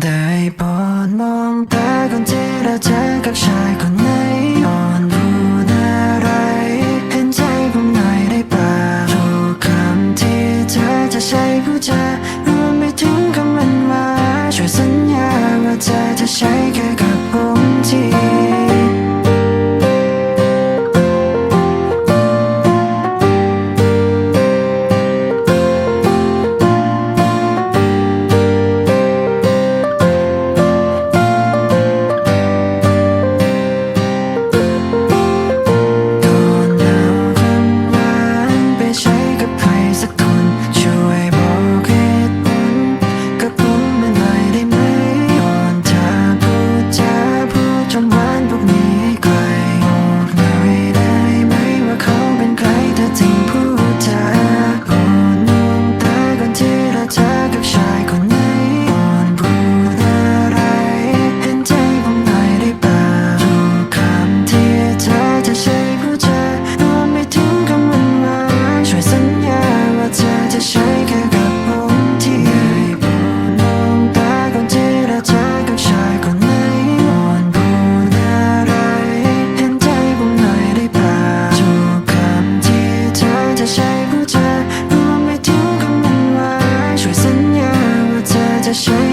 ได้โปรดมองตาคนที่เราเจอกับชายคนไหนอ่อนพูดอะไร เห็นใจผมหน่อยได้ป่าทุกคำที่เธอจะใช้พูดจารวมไปถึงคำมันว่า ช่วยสัญญาว่าเธอจะใช้แค่ show.